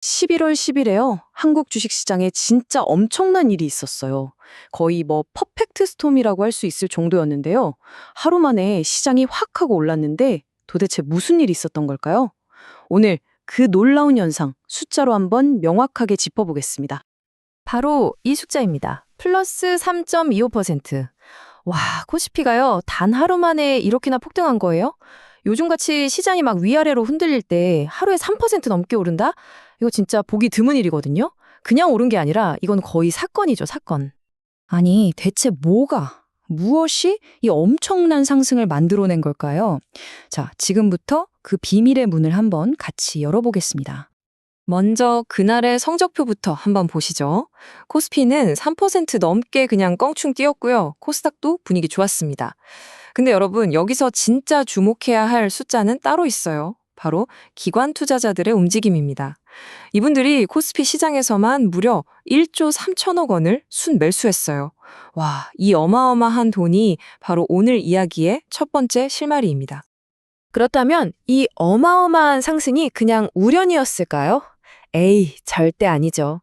11월 10일에요. 한국 주식시장에 진짜 엄청난 일이 있었어요. 거의 뭐 퍼펙트 스톰이라고 할 수 있을 정도였는데요. 하루 만에 시장이 확 하고 올랐는데 도대체 무슨 일이 있었던 걸까요? 오늘 그 놀라운 현상 숫자로 한번 명확하게 짚어보겠습니다. 바로 이 숫자입니다. 플러스 3.25%. 와, 코스피가요, 단 하루 만에 이렇게나 폭등한 거예요? 요즘같이 시장이 막 위아래로 흔들릴 때 하루에 3% 넘게 오른다? 이거 진짜 보기 드문 일이거든요? 그냥 오른 게 아니라 이건 거의 사건이죠, 사건. 아니, 대체 뭐가, 무엇이 이 엄청난 상승을 만들어낸 걸까요? 자, 지금부터 그 비밀의 문을 한번 같이 열어보겠습니다. 먼저 그날의 성적표부터 한번 보시죠. 코스피는 3% 넘게 그냥 껑충 뛰었고요. 코스닥도 분위기 좋았습니다. 근데 여러분, 여기서 진짜 주목해야 할 숫자는 따로 있어요. 바로 기관 투자자들의 움직임입니다. 이분들이 코스피 시장에서만 무려 1조 3천억 원을 순 매수했어요. 와, 이 어마어마한 돈이 바로 오늘 이야기의 첫 번째 실마리입니다. 그렇다면 이 어마어마한 상승이 그냥 우연이었을까요? 에이, 절대 아니죠.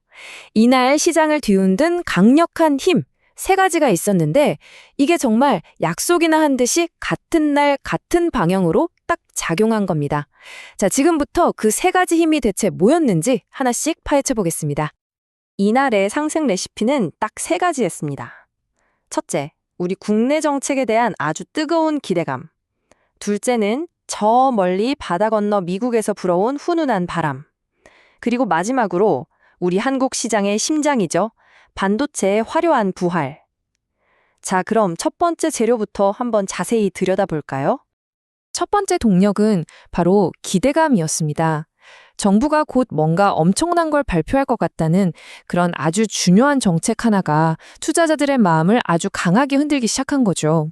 이날 시장을 뒤흔든 강력한 힘, 세 가지가 있었는데 이게 정말 약속이나 한 듯이 같은 날 같은 방향으로 딱 작용한 겁니다. 자, 지금부터 그 세 가지 힘이 대체 뭐였는지 하나씩 파헤쳐 보겠습니다. 이날의 상승 레시피는 딱 세 가지였습니다. 첫째, 우리 국내 정책에 대한 아주 뜨거운 기대감. 둘째는 저 멀리 바다 건너 미국에서 불어온 훈훈한 바람. 그리고 마지막으로 우리 한국 시장의 심장이죠. 반도체의 화려한 부활. 자, 그럼 첫 번째 재료부터 한번 자세히 들여다볼까요? 첫 번째 동력은 바로 기대감이었습니다. 정부가 곧 뭔가 엄청난 걸 발표할 것 같다는 그런 아주 중요한 정책 하나가 투자자들의 마음을 아주 강하게 흔들기 시작한 거죠.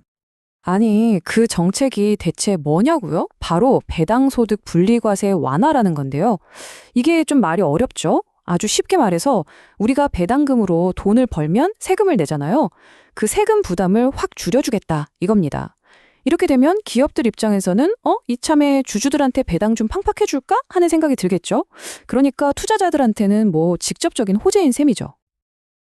아니, 그 정책이 대체 뭐냐고요? 바로 배당소득 분리과세 완화라는 건데요. 이게 좀 말이 어렵죠? 아주 쉽게 말해서 우리가 배당금으로 돈을 벌면 세금을 내잖아요. 그 세금 부담을 확 줄여주겠다 이겁니다. 이렇게 되면 기업들 입장에서는 어? 이참에 주주들한테 배당 좀 팡팍해 줄까? 하는 생각이 들겠죠. 그러니까 투자자들한테는 뭐 직접적인 호재인 셈이죠.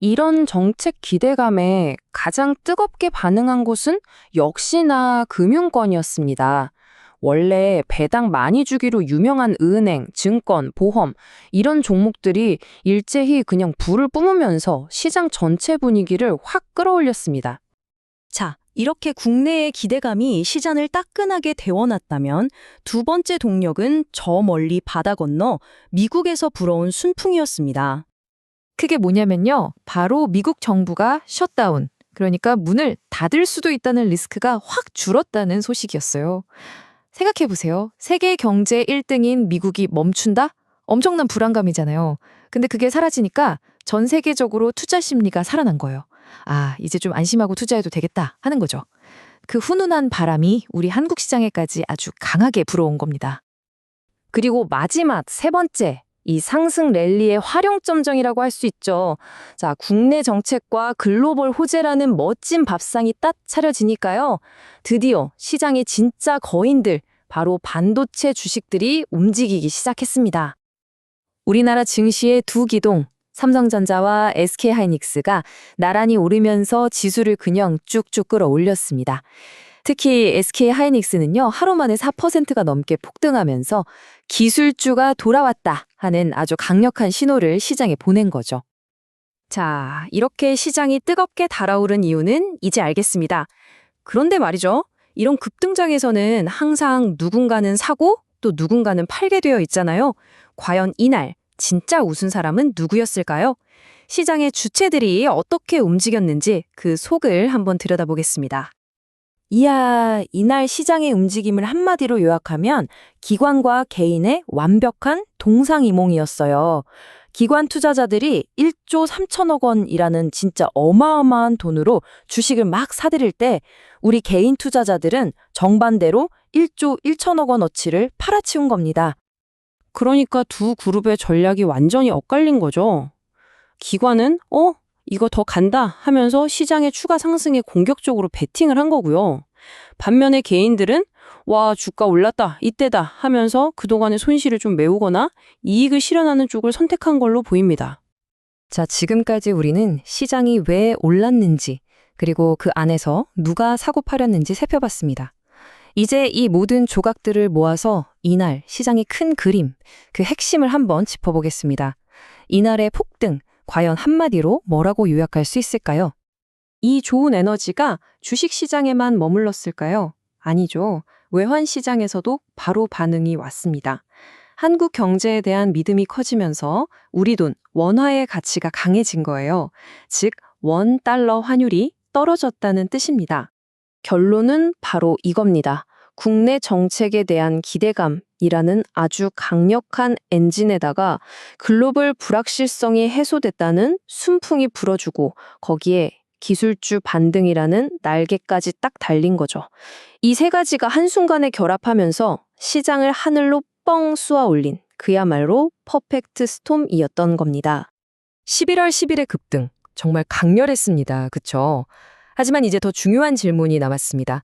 이런 정책 기대감에 가장 뜨겁게 반응한 곳은 역시나 금융권이었습니다. 원래 배당 많이 주기로 유명한 은행, 증권, 보험 이런 종목들이 일제히 그냥 불을 뿜으면서 시장 전체 분위기를 확 끌어올렸습니다. 자, 이렇게 국내의 기대감이 시장을 따끈하게 데워놨다면 두 번째 동력은 저 멀리 바다 건너 미국에서 불어온 순풍이었습니다. 그게 뭐냐면요. 바로 미국 정부가 셧다운, 그러니까 문을 닫을 수도 있다는 리스크가 확 줄었다는 소식이었어요. 생각해 보세요. 세계 경제 1등인 미국이 멈춘다? 엄청난 불안감이잖아요. 근데 그게 사라지니까 전 세계적으로 투자 심리가 살아난 거예요. 아, 이제 좀 안심하고 투자해도 되겠다 하는 거죠. 그 훈훈한 바람이 우리 한국 시장에까지 아주 강하게 불어온 겁니다. 그리고 마지막 세 번째, 이 상승 랠리의 활용점정이라고 할 수 있죠. 자, 국내 정책과 글로벌 호재라는 멋진 밥상이 딱 차려지니까요. 드디어 시장의 진짜 거인들, 바로 반도체 주식들이 움직이기 시작했습니다. 우리나라 증시의 두 기동, 삼성전자와 SK하이닉스가 나란히 오르면서 지수를 그냥 쭉쭉 끌어올렸습니다. 특히 SK하이닉스는요, 하루 만에 4%가 넘게 폭등하면서 기술주가 돌아왔다 하는 아주 강력한 신호를 시장에 보낸 거죠. 자, 이렇게 시장이 뜨겁게 달아오른 이유는 이제 알겠습니다. 그런데 말이죠. 이런 급등장에서는 항상 누군가는 사고 또 누군가는 팔게 되어 있잖아요. 과연 이날 진짜 웃은 사람은 누구였을까요? 시장의 주체들이 어떻게 움직였는지 그 속을 한번 들여다보겠습니다. 이야, 이날 시장의 움직임을 한마디로 요약하면 기관과 개인의 완벽한 동상이몽이었어요. 기관 투자자들이 1조 3천억 원이라는 진짜 어마어마한 돈으로 주식을 막 사들일 때 우리 개인 투자자들은 정반대로 1조 1천억 원어치를 팔아치운 겁니다. 그러니까 두 그룹의 전략이 완전히 엇갈린 거죠. 기관은 어? 이거 더 간다 하면서 시장의 추가 상승에 공격적으로 베팅을 한 거고요. 반면에 개인들은 와, 주가 올랐다, 이때다 하면서 그동안의 손실을 좀 메우거나 이익을 실현하는 쪽을 선택한 걸로 보입니다. 자, 지금까지 우리는 시장이 왜 올랐는지, 그리고 그 안에서 누가 사고 팔았는지 살펴봤습니다. 이제 이 모든 조각들을 모아서 이날 시장의 큰 그림, 그 핵심을 한번 짚어보겠습니다. 이날의 폭등, 과연 한마디로 뭐라고 요약할 수 있을까요? 이 좋은 에너지가 주식 시장에만 머물렀을까요? 아니죠. 외환 시장에서도 바로 반응이 왔습니다. 한국 경제에 대한 믿음이 커지면서 우리 돈, 원화의 가치가 강해진 거예요. 즉, 원 달러 환율이 떨어졌다는 뜻입니다. 결론은 바로 이겁니다. 국내 정책에 대한 기대감이라는 아주 강력한 엔진에다가 글로벌 불확실성이 해소됐다는 순풍이 불어주고 거기에 기술주 반등이라는 날개까지 딱 달린 거죠. 이 세 가지가 한순간에 결합하면서 시장을 하늘로 뻥 쏘아 올린 그야말로 퍼펙트 스톰이었던 겁니다. 11월 10일의 급등, 정말 강렬했습니다. 그쵸? 하지만 이제 더 중요한 질문이 남았습니다.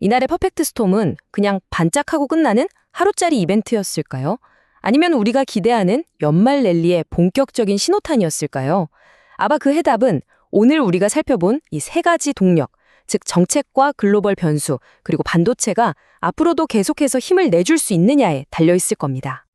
이날의 퍼펙트 스톰은 그냥 반짝하고 끝나는 하루짜리 이벤트였을까요? 아니면 우리가 기대하는 연말 랠리의 본격적인 신호탄이었을까요? 아마 그 해답은 오늘 우리가 살펴본 이 세 가지 동력, 즉 정책과 글로벌 변수, 그리고 반도체가 앞으로도 계속해서 힘을 내줄 수 있느냐에 달려 있을 겁니다.